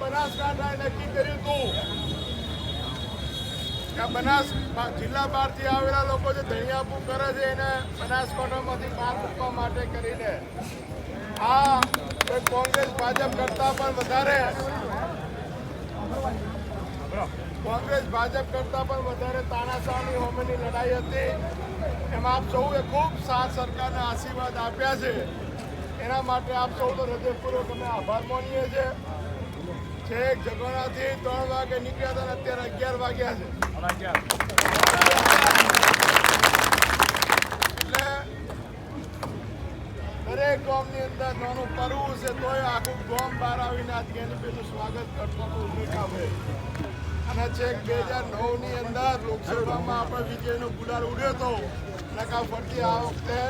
બનાસકાંઠાએ નક્કી કર્યું હતું કે બનાસ જિલ્લા બહારથી આવેલા લોકો જે ધણિયાપુ કરે છે એને બનાસકાંઠામાંથી બહાર મૂકવા માટે કરીને આ કોંગ્રેસ ભાજપ કરતા પણ વધારે કોંગ્રેસ ભાજપ કરતા પણ વધારે તાનાશાહની હોમીની લડાઈ હતી. એમાં આપ સૌએ ખૂબ સાથ સરકારને આશીર્વાદ આપ્યા છે. એના માટે આપ સૌનો હૃદયપૂર્વક અમે આભાર માનીએ છીએ. છેક જગોનાથી ત્રણ વાગે નીકળ્યા હતા અત્યારે અગિયાર વાગ્યા છે. એટલે દરેક ગામની અંદર નાનું કરવું છે તોય આખું ગામ બહાર આવીને આજ જ્ઞાનીબેનનું સ્વાગત કરતો ભૂમિકા હોય. અને છેક બે હજાર નવની અંદર લોકસભામાં આપણે વિજયનો ગુલાલ ઉડ્યો હતો. નકા ફરતી આ વખતે